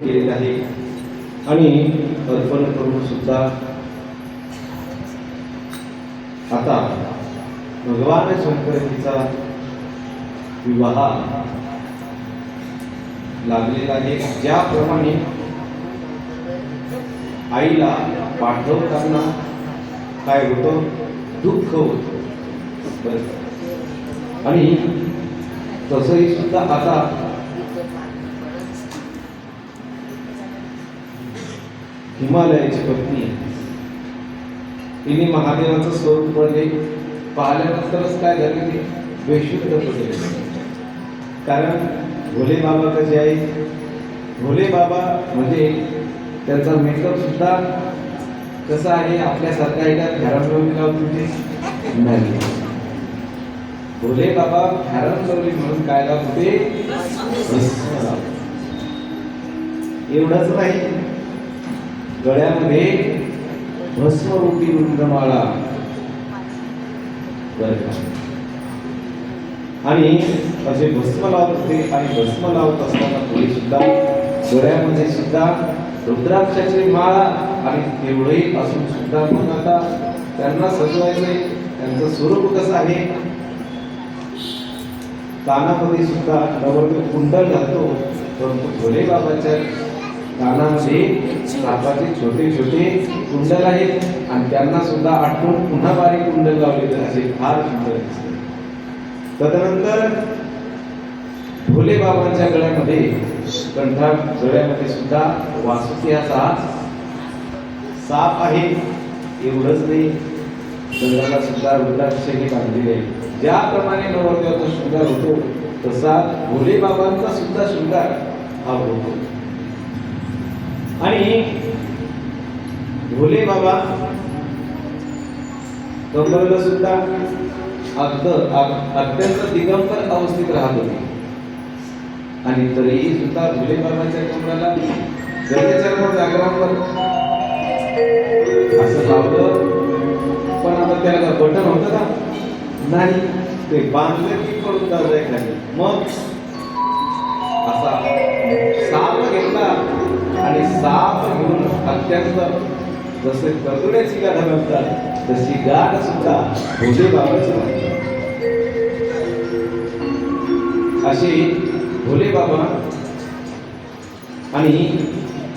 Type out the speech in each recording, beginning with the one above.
केलेले आहे. आणि अर्पण करून सुद्धा आता भगवान शंकरजीचा विवाह लागलेला आहे. ज्याप्रमाणे आईला पाठवताना काय होतं? दुःख होतं. आणि तसंही सुद्धा आता हिमालयाची पत्नी तिने महादेवाचं स्वरूप पडले पाहिल्यानंतरच काय झाले ते बेशुद्ध पडले कारण भोले बाबा कसे आहे भोले बाबा म्हणजे त्यांचा मेकअप सुद्धा कसा आहे? आपल्यासारखा एका का? फॅरन नाही. भोले बाबा फॅरन म्हणून काय लावते. एवढंच नाही. गळ्यामध्ये भस्मरूपी रुद्रमाळा. आणि असे भस्म लावत होते आणि भस्म लावत असताना पुढे सुद्धा गळ्यामध्ये सुद्धा रुद्राक्षाची माळा आणि तेवढंही असून सुद्धा मग आता त्यांना सजवायचंय. त्यांचं स्वरूप कसं आहे? कानामध्ये सुद्धा नवरदेव कुंडल घालतो परंतु भोले बाबाच्या कानांचे सापाचे छोटे छोटे कुंडल आहेत आणि त्यांना सुद्धा आठवून पुन्हा बारीक कुंडल लावलेले असे फार सुंदर दिसते. तदनंतर भोले बाबांच्या गळ्यामध्ये कंठा गळ्यामध्ये सुद्धा वासुकी असा साप आहे. एवढंच नाही गळ्याला सुद्धा रुद्राक्षही बांधलेले आहे. ज्याप्रमाणे नवरदेवाचा शृंगार होतो तसा भोले बाबांचा सुद्धा शृंगार हा होतो. आणि भोले बाबा कमरेला सुद्धा अगद अत्यंत दिगंबर अवस्थेत राहत होते. आणि तरीही सुद्धा भोले बाबाच्या कमराला गरजेच्या जागरावर असं लावलं. पण आता त्याला बटन होतं का? नाही. ते बांधलं की पडून जाऊ खाली मग असा साप घेतला. आणि साप घेऊन अत्यंत जसे कजुड्याची गाठ घालतात तशी गाठ सुद्धा भोले बाबाची अशी भोले बाबा आणि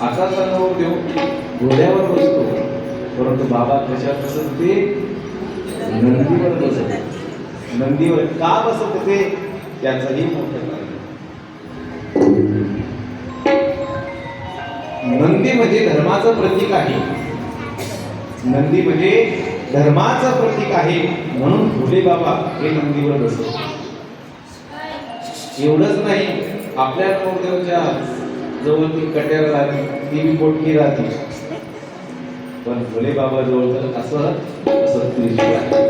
असा देव घोड्यावर बसतो परंतु बाबा कशावर बसत ते नंदीवर बसत नंदीवर का बसत ते त्याचंही मोठं नंदी म्हणजे धर्माचं प्रतीक आहे. नंदी म्हणजे धर्माचं प्रतीक आहे म्हणून भोले बाबा हे नंदीवर बसले. एवढंच नाही आपल्या नवदेवच्या जवळ ती कट्यार राहते ती बी पोटकी राहते. पण भोले बाबा जवळ तर असं असं त्रिशूळ आहे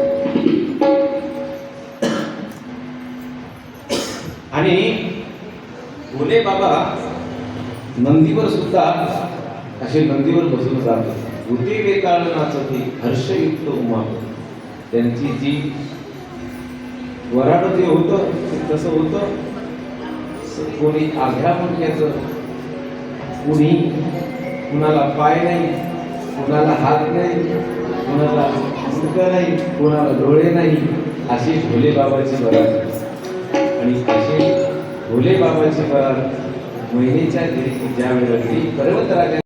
आणि भोले बाबा नंदीवर सुद्धा असे नंदीवर बसून जातात भूते वेताळ नाचती हर्षयुक्त उमा. त्यांची जी वराड जे होतं ते तसं होतं. कोणी आघ्या मुंडक्याचं कुणी कुणाला पाय नाही कुणाला हात नाही कुणाला मुंडकं नाही कुणाला डोळे नाही अशी भोले बाबाची वराड आणि असे भोले बाबाची वराड महिनेच्या दिवशी ज्या वेळेला पर्वतराजा